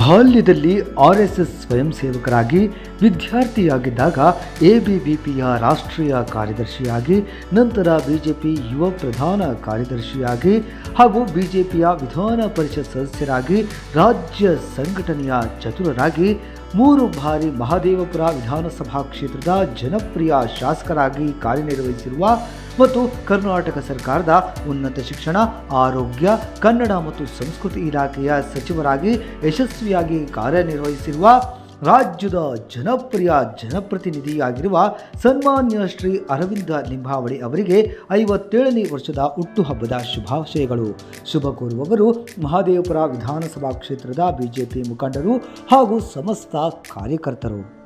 ಬಾಲ್ಯದಲ್ಲಿ RSS S S ಸ್ವಯಂ ಸೇವಕರಾಗಿ ವಿದ್ಯಾರ್ಥಿಯಾಗಿದ್ದಾಗ ಎಬಿವಿಪಿಯ ರಾಷ್ಟ್ರೀಯ ಕಾರ್ಯದರ್ಶಿಯಾಗಿ, ನಂತರ ಬಿಜೆಪಿ ಯುವ ಪ್ರಧಾನ ಕಾರ್ಯದರ್ಶಿಯಾಗಿ ಹಾಗೂ ಬಿಜೆಪಿಯ ವಿಧಾನ ಪರಿಷತ್ ಸದಸ್ಯರಾಗಿ ರಾಜ್ಯ ಸಂಘಟನೆಯ ಚತುರರಾಗಿ, ಮೂರು ಬಾರಿ ಮಹಾದೇವಪುರ ವಿಧಾನಸಭಾ ಕ್ಷೇತ್ರದ ಜನಪ್ರಿಯ ಶಾಸಕರಾಗಿ ಕಾರ್ಯನಿರ್ವಹಿಸಿರುವ ಮತ್ತು ಕರ್ನಾಟಕ ಸರ್ಕಾರದ ಉನ್ನತ ಶಿಕ್ಷಣ, ಆರೋಗ್ಯ, ಕನ್ನಡ ಮತ್ತು ಸಂಸ್ಕೃತಿ ಇಲಾಖೆಯ ಸಚಿವರಾಗಿ ಯಶಸ್ವಿಯಾಗಿ ಕಾರ್ಯನಿರ್ವಹಿಸಿರುವ ರಾಜ್ಯದ ಜನಪ್ರಿಯ ಜನಪ್ರತಿನಿಧಿಯಾಗಿರುವ ಸನ್ಮಾನ್ಯ ಶ್ರೀ ಅರವಿಂದ ಲಿಂಬಾವಳಿ ಅವರಿಗೆ ಐವತ್ತೇಳನೇ ವರ್ಷದ ಹುಟ್ಟುಹಬ್ಬದ ಶುಭಾಶಯಗಳು. ಶುಭ ಕೋರುವವರು ಮಹಾದೇವಪುರ ವಿಧಾನಸಭಾ ಕ್ಷೇತ್ರದ ಬಿಜೆಪಿ ಮುಖಂಡರು ಹಾಗೂ ಸಮಸ್ತ ಕಾರ್ಯಕರ್ತರು.